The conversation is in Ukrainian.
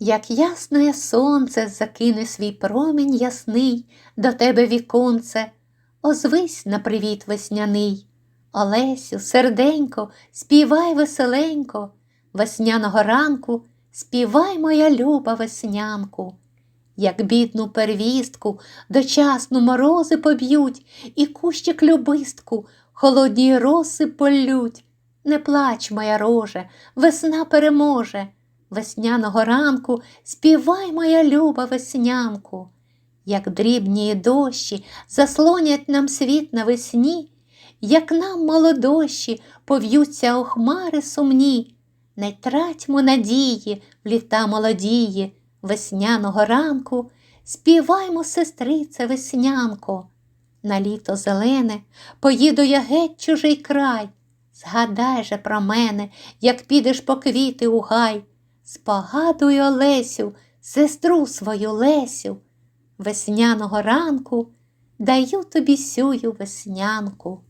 Як ясне сонце закине свій промінь ясний до тебе віконце, озвись на привіт весняний. Олесю, серденько, співай веселенько, весняного ранку співай, моя люба веснянку. Як бідну первістку дочасну морози поб'ють, і кущик любистку холодні роси полють. Не плач, моя роже, весна переможе. Весняного ранку співай, моя люба веснянку. Як дрібні дощі заслонять нам світ навесні, як нам молодощі пов'ються у хмари сумні, не тратьмо надії в літа молодії, весняного ранку, співаймо, сестрице, веснянко. На літо зелене поїду я геть чужий край. Згадай же про мене, як підеш по квіти у гай. Спогадуй Олесю, сестру свою Лесю. Весняного ранку даю тобі сюю веснянку.